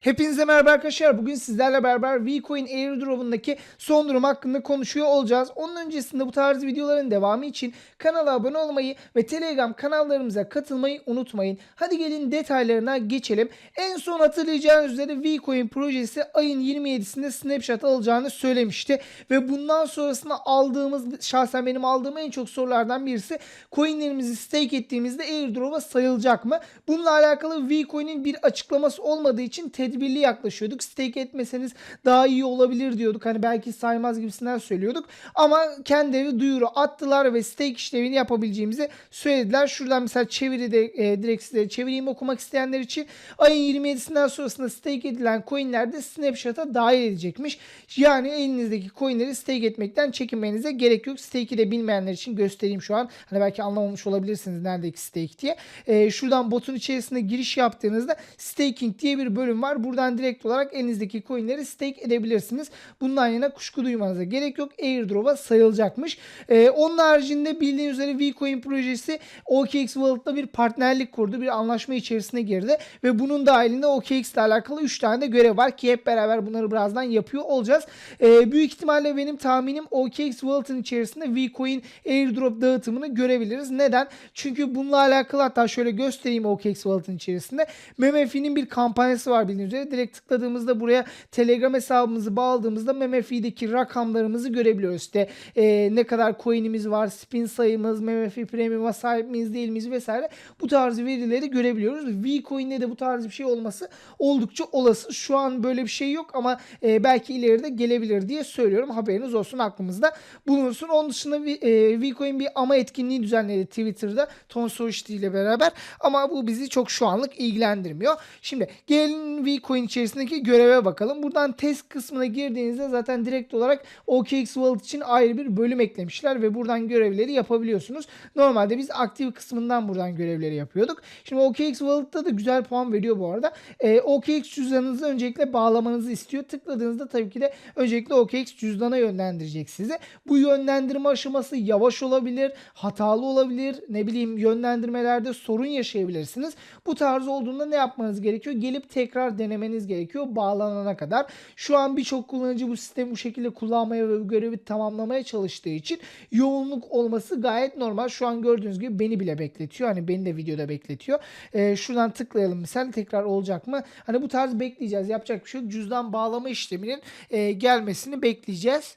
Hepinize merhaba arkadaşlar. Bugün sizlerle beraber Vcoin airdrop'undaki son durum hakkında konuşuyor olacağız. Onun öncesinde bu tarz videoların devamı için kanala abone olmayı ve Telegram kanallarımıza katılmayı unutmayın. Hadi gelin detaylarına geçelim. En son hatırlayacağınız üzere Vcoin projesi ayın 27'sinde snapshot alacağını söylemişti. Ve bundan sonrasında aldığımız, şahsen benim aldığım en çok sorulardan birisi coinlerimizi stake ettiğimizde airdrop'a sayılacak mı? Bununla alakalı Vcoin'in bir açıklaması olmadığı için tedbirli yaklaşıyorduk. Stake etmeseniz daha iyi olabilir diyorduk. Hani belki saymaz gibisinden söylüyorduk. Ama kendileri duyuru attılar ve stake işlevini yapabileceğimizi söylediler. Şuradan mesela çeviri de e, direkt size çevireyim okumak isteyenler için ayın 27'sinden sonrasında stake edilen coinler de snapshot'a dahil edecekmiş. Yani elinizdeki coinleri stake etmekten çekinmenize gerek yok. Stake'i de bilmeyenler için göstereyim şu an. Hani belki anlamamış olabilirsiniz neredeki stake diye. E, şuradan botun içerisine giriş yaptığınızda staking diye bir bölüm var. Buradan direkt olarak elinizdeki coinleri stake edebilirsiniz. Bundan yana kuşku duymanıza gerek yok. Airdrop'a sayılacakmış. Ee, onun haricinde bildiğiniz üzere Vcoin projesi OKX Wallet'la bir partnerlik kurdu. Bir anlaşma içerisine girdi. Ve bunun dahilinde OKX ile alakalı 3 tane de görev var ki hep beraber bunları birazdan yapıyor olacağız. Ee, büyük ihtimalle benim tahminim OKX Wallet'ın içerisinde Vcoin airdrop dağıtımını görebiliriz. Neden? Çünkü bununla alakalı hatta şöyle göstereyim OKX Wallet'ın içerisinde. MMF'nin bir kampanyası var bildiğiniz üzere. Direkt tıkladığımızda buraya Telegram hesabımızı bağladığımızda MMF'deki rakamlarımızı görebiliyoruz. İşte e, ne kadar coin'imiz var, spin sayımız, MMF premium'a sahip miyiz değil miyiz vesaire. Bu tarz verileri görebiliyoruz. Vcoin'de de bu tarz bir şey olması oldukça olası. Şu an böyle bir şey yok ama e, belki ileride gelebilir diye söylüyorum. Haberiniz olsun aklımızda bulunsun. Onun dışında e, Vcoin bir ama etkinliği düzenledi Twitter'da Ton Soişti ile beraber ama bu bizi çok şu anlık ilgilendirmiyor. Şimdi gelin Vcoin içerisindeki göreve bakalım. Buradan test kısmına girdiğinizde zaten direkt olarak OKX Wallet için ayrı bir bölüm eklemişler ve buradan görevleri yapabiliyorsunuz. Normalde biz aktif kısmından buradan görevleri yapıyorduk. Şimdi OKX Wallet'ta da güzel puan veriyor bu arada. Ee, OKX cüzdanınızı öncelikle bağlamanızı istiyor. Tıkladığınızda tabii ki de öncelikle OKX cüzdana yönlendirecek sizi. Bu yönlendirme aşaması yavaş olabilir, hatalı olabilir. Ne bileyim yönlendirmelerde sorun yaşayabilirsiniz. Bu tarz olduğunda ne yapmanız gerekiyor? Gelip tekrar denemeniz gerekiyor bağlanana kadar. Şu an birçok kullanıcı bu sistemi bu şekilde kullanmaya ve bu görevi tamamlamaya çalıştığı için yoğunluk olması gayet normal. Şu an gördüğünüz gibi beni bile bekletiyor. Hani beni de videoda bekletiyor. Ee, şuradan tıklayalım misal tekrar olacak mı? Hani bu tarz bekleyeceğiz. Yapacak bir şey yok. Cüzdan bağlama işleminin e, gelmesini bekleyeceğiz.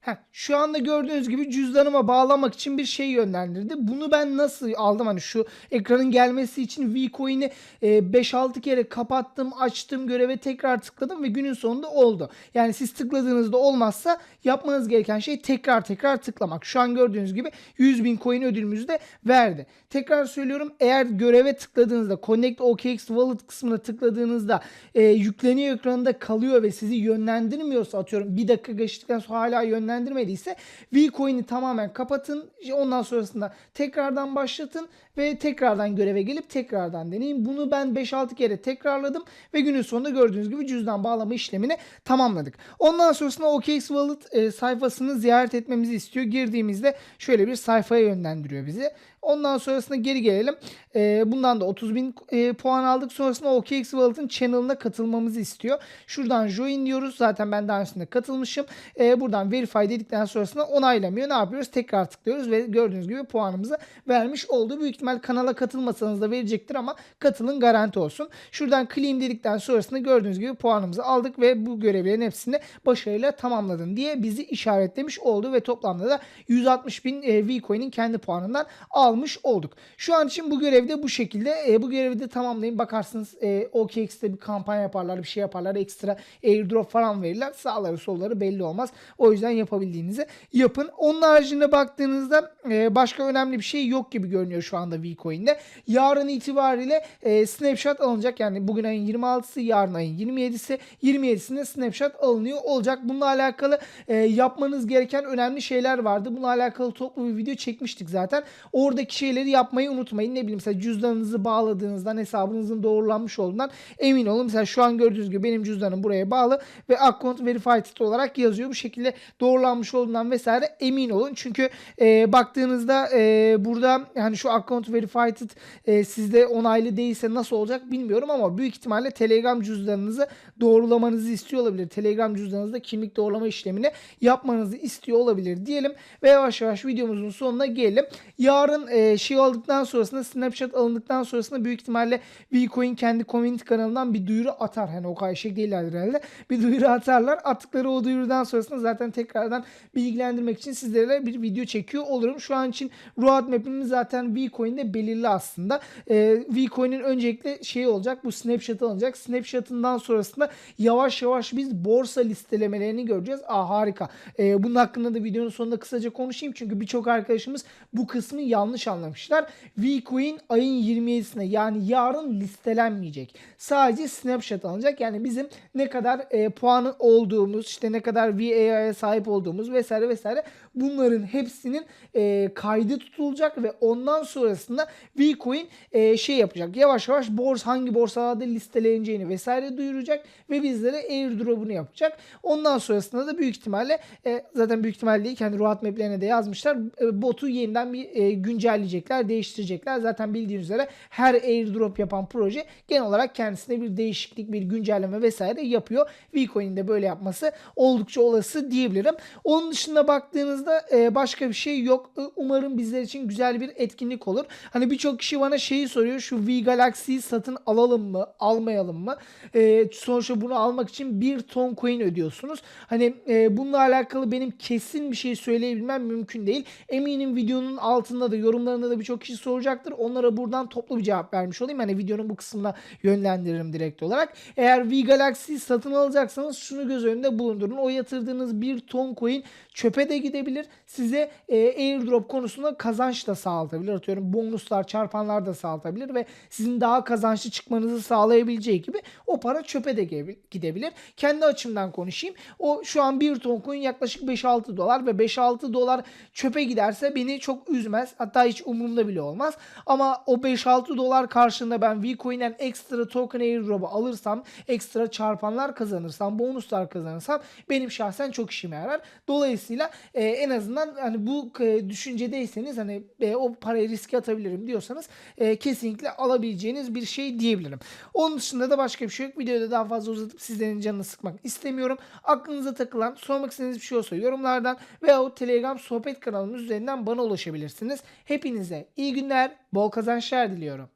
Heh, şu anda gördüğünüz gibi cüzdanıma bağlamak için bir şey yönlendirdi. Bunu ben nasıl aldım? Hani şu ekranın gelmesi için Vcoin'i e, 5-6 kere kapattım, açtım, göreve tekrar tıkladım ve günün sonunda oldu. Yani siz tıkladığınızda olmazsa yapmanız gereken şey tekrar tekrar tıklamak. Şu an gördüğünüz gibi 100 bin coin ödülümüzü de verdi. Tekrar söylüyorum eğer göreve tıkladığınızda Connect OKX Wallet kısmına tıkladığınızda e, yükleniyor ekranında kalıyor ve sizi yönlendirmiyorsa atıyorum bir dakika geçtikten sonra hala yönlendirmediyse Vcoin'i tamamen kapatın. Ondan sonrasında tekrardan başlatın ve tekrardan göreve gelip tekrardan deneyin. Bunu ben 5-6 kere tekrarladım ve günün sonunda gördüğünüz gibi cüzdan bağlama işlemini tamamladık. Ondan sonrasında OKX Wallet e, sayfasını ziyaret etmemizi istiyor. Girdiğimizde şöyle bir sayfaya yönlendiriyor bizi. Ondan sonrasında geri gelelim. E, bundan da 30 bin e, puan aldık. Sonrasında OKX Wallet'ın channel'ına katılmamızı istiyor. Şuradan join diyoruz. Zaten ben daha öncesinde katılmışım. E, buradan verify dedikten sonrasında onaylamıyor. Ne yapıyoruz? Tekrar tıklıyoruz ve gördüğünüz gibi puanımızı vermiş oldu. Büyük ihtimal kanala katılmasanız da verecektir ama katılın garanti olsun. Şuradan claim dedikten sonrasında gördüğünüz gibi puanımızı aldık ve bu görevlerin hepsini başarıyla tamamladın diye bizi işaretlemiş oldu ve toplamda da 160 bin e, Vcoin'in kendi puanından almış olduk. Şu an için bu görevde bu şekilde. E, bu görevi de tamamlayın. Bakarsınız e, OKX'te bir kampanya yaparlar, bir şey yaparlar. Ekstra airdrop falan verirler. Sağları solları belli olmaz. O yüzden yapabildiğinizi yapın. Onun haricinde baktığınızda e, başka önemli bir şey yok gibi görünüyor şu anda Vcoin'de. Yarın itibariyle e, snapshot alınacak. Yani bugün ayın 26'sı, yarın ayın 27'si. 27'sinde snapshot alınıyor olacak. Bununla alakalı e, yapmanız gereken önemli şeyler vardı. Bununla alakalı toplu bir video çekmiştik zaten. Orada oradaki şeyleri yapmayı unutmayın. Ne bileyim mesela cüzdanınızı bağladığınızdan hesabınızın doğrulanmış olduğundan emin olun. Mesela şu an gördüğünüz gibi benim cüzdanım buraya bağlı ve account verified olarak yazıyor. Bu şekilde doğrulanmış olduğundan vesaire emin olun. Çünkü e, baktığınızda e, burada yani şu account verified e, sizde onaylı değilse nasıl olacak bilmiyorum ama büyük ihtimalle Telegram cüzdanınızı doğrulamanızı istiyor olabilir. Telegram cüzdanınızda kimlik doğrulama işlemini yapmanızı istiyor olabilir diyelim ve yavaş yavaş videomuzun sonuna gelelim. Yarın e, şey aldıktan sonrasında snapshot alındıktan sonrasında büyük ihtimalle Vcoin kendi community kanalından bir duyuru atar. Hani o kadar şey değillerdir herhalde. Bir duyuru atarlar. Attıkları o duyurudan sonrasında zaten tekrardan bilgilendirmek için sizlere bir video çekiyor olurum. Şu an için roadmap'imiz zaten Vcoin'de belirli aslında. E, Vcoin'in öncelikle şey olacak bu snapshot alınacak. Snapshot'ından sonrasında yavaş yavaş biz borsa listelemelerini göreceğiz. Aa harika. E, bunun hakkında da videonun sonunda kısaca konuşayım. Çünkü birçok arkadaşımız bu kısmı yanlış anlamışlar. Vcoin ayın 27'sine yani yarın listelenmeyecek. Sadece snapshot alınacak. Yani bizim ne kadar e, puanı olduğumuz, işte ne kadar VAI'ye sahip olduğumuz vesaire vesaire bunların hepsinin e, kaydı tutulacak ve ondan sonrasında Vcoin e, şey yapacak. Yavaş yavaş borsa hangi borsalarda listeleneceğini vesaire duyuracak ve bizlere airdrop'unu yapacak. Ondan sonrasında da büyük ihtimalle e, zaten büyük ihtimalle kendi roadmap'lerine de yazmışlar. E, botu yeniden bir e, güncelleyecekler, değiştirecekler. Zaten bildiğiniz üzere her airdrop yapan proje genel olarak kendisine bir değişiklik, bir güncelleme vesaire yapıyor. Vcoin'in de böyle yapması oldukça olası diyebilirim. Onun dışında baktığınızda e, başka bir şey yok. E, Umarım bizler için güzel bir etkinlik olur. Hani birçok kişi bana şeyi soruyor. Şu V Galaxy'yi satın alalım mı, almayalım mı? E, sonuçta bunu almak için bir ton coin ödüyorsunuz. Hani bununla alakalı benim kesin bir şey söyleyebilmem mümkün değil. Eminim videonun altında da yorumlarında da birçok kişi soracaktır. Onlara buradan toplu bir cevap vermiş olayım. Hani videonun bu kısmına yönlendiririm direkt olarak. Eğer V Galaxy satın alacaksanız şunu göz önünde bulundurun. O yatırdığınız bir ton coin çöpe de gidebilir. Size e, airdrop konusunda kazanç da sağlatabilir. Atıyorum bonuslar, çarpanlar da sağlatabilir ve sizin daha kazançlı çıkmanızı sağlayabileceği gibi o para çöpe de gidebilir. Kendi açımdan konuşayım. O şu an bir ton coin yaklaşık 5-6 dolar ve 5-6 dolar çöpe giderse beni çok üzmez. Hatta hiç umurumda bile olmaz. Ama o 5-6 dolar karşılığında ben Vcoin'den ekstra token airdrop'u alırsam, ekstra çarpanlar kazanırsam, bonuslar kazanırsam benim şahsen çok işime yarar. Dolayısıyla e, en azından hani bu e, düşüncedeyseniz hani e, o parayı riske atabilirim diyorsanız e, kesinlikle alabileceğiniz bir şey diyebilirim. Onun dışında da başka bir şey yok. Videoda daha fazla uzatıp sizlerin canını sıkmak istemiyorum. Aklınıza takılan, sormak istediğiniz bir şey olsa yorumlardan veya o Telegram sohbet kanalımız üzerinden bana ulaşabilirsiniz. Hepinize iyi günler, bol kazançlar diliyorum.